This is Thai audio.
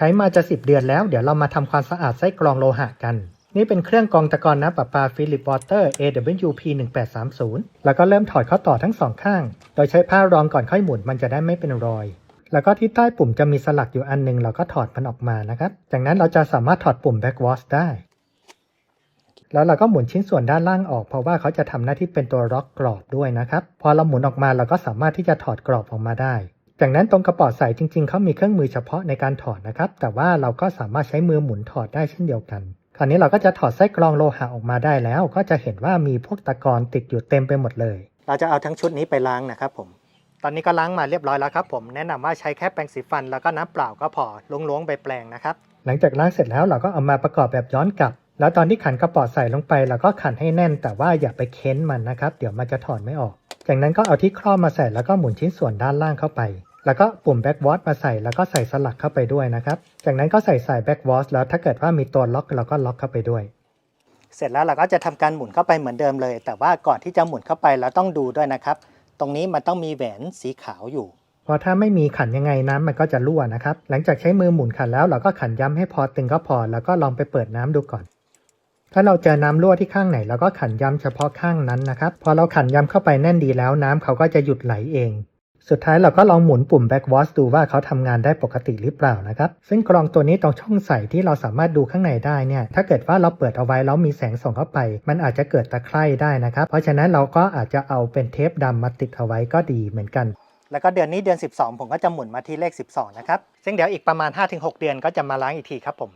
ใช้มาจะ10เดือนแล้ว เดี๋ยวเรามาทำความสะอาดไส้กรองโลหะกัน นี่เป็นเครื่องกรองตะกอนน้ำประปาฟิลิปวอเตอร์ AWP 1830แล้วก็เริ่มถอดข้อต่อทั้งสองข้าง โดยใช้ผ้ารองก่อนค่อยหมุนมันจะได้ไม่เป็นรอย แล้วก็ที่ใต้ปุ่มจะมีสลักอยู่อันหนึงเราก็ถอดมันออกมานะครับ จากนั้นเราจะสามารถถอดปุ่ม back wash ได้ แล้วเราก็หมุนชิ้นส่วนด้านล่างออก เพราะว่าเขาจะทำหน้าที่เป็นตัวล็อกกรอบด้วยนะครับ พอเราหมุนออกมาเราก็สามารถที่จะถอดกรอบออกมาได้ จากนั้นตรงกระป๋อใส่จริง ๆเขามีเครื่องมือเฉพาะในการถอดนะครับ แต่ว่าเราก็สามารถใช้มือหมุนถอดได้เช่นเดียวกันคราวนี้เราก็จะถอดไส้กรองโลหะออกมาได้แล้ว ก็จะเห็นว่ามีพวกตะกอนติดอยู่เต็มไปหมดเลย เราจะเอาทั้งชุดนี้ไปล้างนะครับผม ตอนนี้ก็ล้างมาเรียบร้อยแล้วครับผม แนะนำว่าใช้แค่แปรงสีฟันแล้วก็น้ำเปล่าก็พอล้วงๆไปแปรงนะครับ หลังจากล้างเสร็จแล้วเราก็เอามาประกอบแบบย้อนกลับ แล้วตอนที่ขันกระป๋อใส่ลงไปเราก็ขันให้แน่น แต่ว่าอย่าไปเค้นมันนะครับ เดี๋ยวมันจะถอดไม่ออก จากนั้นก็เอาที่ครอบมาใส่แล้วก็หมุนชิ้นส่วนด้านล่างเข้าไป แล้วก็ปุ่ม back wash มาใส่แล้วก็ใส่สลักเข้าไปด้วยนะครับ จากนั้นก็ใส่สาย back wash แล้วถ้าเกิดว่ามีตัวล็อกเราก็ล็อกเข้าไปด้วย เสร็จแล้วเราก็จะทำการหมุนเข้าไปเหมือนเดิมเลย แต่ว่าก่อนที่จะหมุนเข้าไปเราต้องดูด้วยนะครับ ตรงนี้มันต้องมีแหวนสีขาวอยู่เพราะถ้าไม่มีขันยังไงน้ำมันก็จะรั่วนะครับ หลังจากใช้มือหมุนขันแล้วเราก็ขันย้ำให้พอตึงก็พอ แล้วก็ลองไปเปิดน้ำดูก่อน ถ้าเราเจอน้ำรั่วที่ข้างไหนเราก็ขันย้ำเฉพาะข้างนั้นนะครับ พอเราขันย้ำเข้าไปแน่นดีแล้วน้ำเขาก็จะหยุดไหลเอง สุดท้ายเราก็ลองหมุนปุ่ม back wash ดูว่าเขาทำงานได้ปกติหรือเปล่านะครับ ซึ่งกรองตัวนี้ตรงช่องใส่ที่เราสามารถดูข้างในได้เนี่ย ถ้าเกิดว่าเราเปิดเอาไว้แล้วมีแสงส่องเข้าไป มันอาจจะเกิดตะไคร่ได้นะครับ เพราะฉะนั้นเราก็อาจจะเอาเป็นเทปดำมาติดเอาไว้ก็ดีเหมือนกัน แล้วก็เดือนนี้เดือน 12 ผมก็จะหมุนมาที่เลข 12 นะครับ ซึ่งเดี๋ยวอีกประมาณ 5-6 เดือนก็จะมาล้างอีกทีครับผม